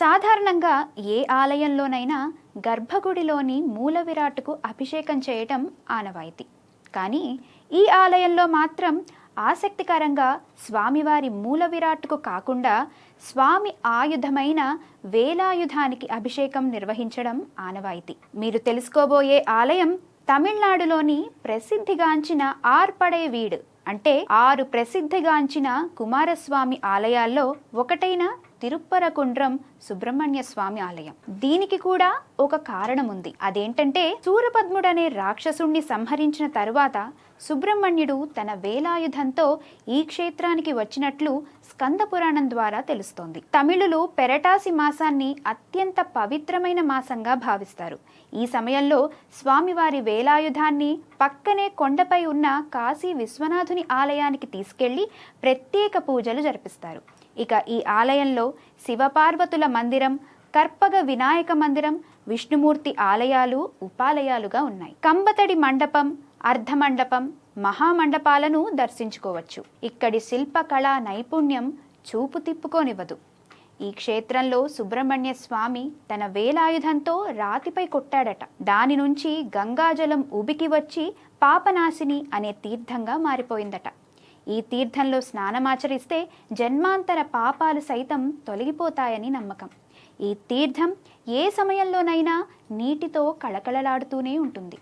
సాధారణంగా ఏ ఆలయంలోనైనా గర్భగుడిలోని మూల విరాట్కు అభిషేకం చేయటం ఆనవాయితీ. కానీ ఈ ఆలయంలో మాత్రం ఆసక్తికరంగా స్వామివారి మూల విరాట్కు కాకుండా స్వామి ఆయుధమైన వేలాయుధానికి అభిషేకం నిర్వహించడం ఆనవాయితీ. మీరు తెలుసుకోబోయే ఆలయం తమిళనాడులోని ప్రసిద్ధిగాంచిన ఆర్పడే వీడు. అంటే ఆరు ప్రసిద్ధిగాంచిన కుమారస్వామి ఆలయాల్లో ఒకటైన తిరుప్పరకుండ్రం సుబ్రహ్మణ్య స్వామి ఆలయం. దీనికి కూడా ఒక కారణం ఉంది అదేంటంటే సూరపద్ముడనే రాక్షసుణ్ణి సంహరించిన తరువాత సుబ్రహ్మణ్యుడు తన వేలాయుధంతో ఈ క్షేత్రానికి వచ్చినట్లు స్కంద పురాణం ద్వారా తెలుస్తోంది. తమిళులు పెరటాసి మాసాన్ని అత్యంత పవిత్రమైన మాసంగా భావిస్తారు. ఈ సమయంలో స్వామివారి వేలాయుధాన్ని పక్కనే కొండపై ఉన్న కాశీ విశ్వనాథుని ఆలయానికి తీసుకెళ్ళి ప్రత్యేక పూజలు జరిపిస్తారు. ఇక ఈ ఆలయంలో శివపార్వతుల మందిరం కర్పగ వినాయక మందిరం విష్ణుమూర్తి ఆలయాలు ఉపాలయాలుగా ఉన్నాయి. కంబతడి మండపం అర్ధమండపం మహామండపాలను దర్శించుకోవచ్చు. ఇక్కడి శిల్పకళా నైపుణ్యం చూపు తిప్పుకోనివ్వదు. ఈ క్షేత్రంలో సుబ్రహ్మణ్య స్వామి తన వేలాయుధంతో రాతిపై కొట్టాడట. దాని నుంచి గంగాజలం ఉబికి వచ్చి పాపనాశిని అనే తీర్థంగా మారిపోయిందట. ఈ తీర్థంలో స్నానమాచరిస్తే జన్మాంతర పాపాలు సైతం తొలగిపోతాయని నమ్మకం. ఈ తీర్థం ఏ సమయంలోనైనా నీటితో కళకళలాడుతూనే ఉంటుంది.